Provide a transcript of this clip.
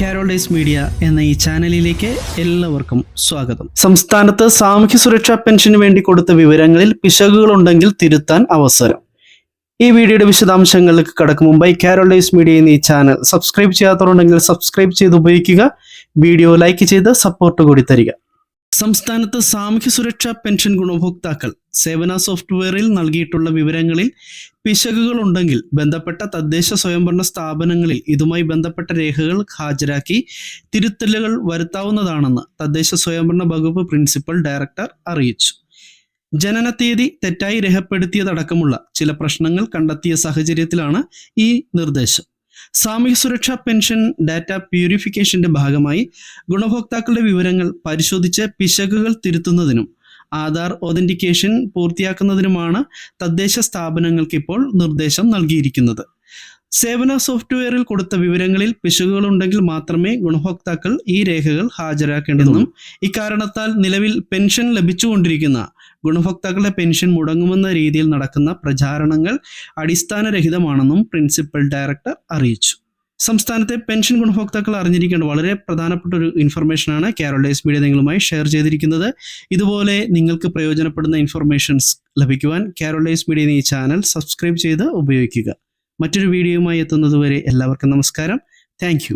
കാരോളൈസ് media എന്ന ഈ ചാനലിലേക്ക് എല്ലാവർക്കും സ്വാഗതം. സംസ്ഥാനത്ത് സാമൂഹ്യ സുരക്ഷാ പെൻഷന് വേണ്ടി കൊടുത്ത വിവരങ്ങളിൽ പിശകുകളുണ്ടെങ്കിൽ തിരുത്താൻ അവസരം. ഈ വീഡിയോയുടെ വിശദാംശങ്ങളിലേക്ക് കടക്കും മുമ്പായി കാരോളൈസ് മീഡിയ എന്ന ഈ ചാനൽ സബ്സ്ക്രൈബ് ചെയ്യാത്തവരുണ്ടെങ്കിൽ സബ്സ്ക്രൈബ് ചെയ്ത് ഉപയോഗിക്കുക. വീഡിയോ ലൈക്ക് ചെയ്ത് സപ്പോർട്ട് കൂടി തരിക. സംസ്ഥാനത്ത് സാമൂഹ്യ സുരക്ഷാ പെൻഷൻ ഗുണഭോക്താക്കൾ സേവന സോഫ്റ്റ്വെയറിൽ നൽകിയിട്ടുള്ള വിവരങ്ങളിൽ പിശകുകൾ ഉണ്ടെങ്കിൽ ബന്ധപ്പെട്ട തദ്ദേശ സ്വയംഭരണ സ്ഥാപനങ്ങളിൽ ഇതുമായി ബന്ധപ്പെട്ട രേഖകൾ ഹാജരാക്കി തിരുത്തലുകൾ വരുത്താവുന്നതാണെന്ന് തദ്ദേശ സ്വയംഭരണ വകുപ്പ് പ്രിൻസിപ്പൽ ഡയറക്ടർ അറിയിച്ചു. ജനന തീയതി തെറ്റായി രേഖപ്പെടുത്തിയതടക്കമുള്ള ചില പ്രശ്നങ്ങൾ കണ്ടെത്തിയ സാഹചര്യത്തിലാണ് ഈ നിർദ്ദേശം. സാമൂഹ്യ സുരക്ഷാ പെൻഷൻ ഡാറ്റ പ്യൂരിഫിക്കേഷന്റെ ഭാഗമായി ഗുണഭോക്താക്കളുടെ വിവരങ്ങൾ പരിശോധിച്ച് പിശകുകൾ തിരുത്തുന്നതിനും ആധാർ ഒതന്റിക്കേഷൻ പൂർത്തിയാക്കുന്നതിനുമാണ് തദ്ദേശ സ്ഥാപനങ്ങൾക്ക് ഇപ്പോൾ നിർദ്ദേശം നൽകിയിരിക്കുന്നത്. സേവന സോഫ്റ്റ്വെയറിൽ കൊടുത്ത വിവരങ്ങളിൽ പിശകുകൾ ഉണ്ടെങ്കിൽ മാത്രമേ ഗുണഭോക്താക്കൾ ഈ രേഖകൾ ഹാജരാക്കേണ്ടതെന്നും ഇക്കാരണത്താൽ നിലവിൽ പെൻഷൻ ലഭിച്ചുകൊണ്ടിരിക്കുന്ന ഗുണഭോക്താക്കളുടെ പെൻഷൻ മുടങ്ങുമെന്ന രീതിയിൽ നടക്കുന്ന പ്രചാരണങ്ങൾ അടിസ്ഥാനരഹിതമാണെന്നും പ്രിൻസിപ്പൽ ഡയറക്ടർ അറിയിച്ചു. സംസ്ഥാനത്തെ പെൻഷൻ ഗുണഭോക്താക്കൾ അറിഞ്ഞിരിക്കേണ്ട വളരെ പ്രധാനപ്പെട്ട ഒരു ഇൻഫർമേഷനാണ് ഡേസ് മീഡിയ നിങ്ങളുമായി ഷെയർ ചെയ്തിരിക്കുന്നത്. ഇതുപോലെ നിങ്ങൾക്ക് പ്രയോജനപ്പെടുന്ന ഇൻഫർമേഷൻസ് ലഭിക്കുവാൻ കാരോളൈസ് മീഡിയ എന്ന ഈ ചാനൽ സബ്സ്ക്രൈബ് ചെയ്ത് ഉപയോഗിക്കുക. മറ്റൊരു വീഡിയോയുമായി എത്തുന്നതുവരെ എല്ലാവർക്കും നമസ്കാരം. താങ്ക്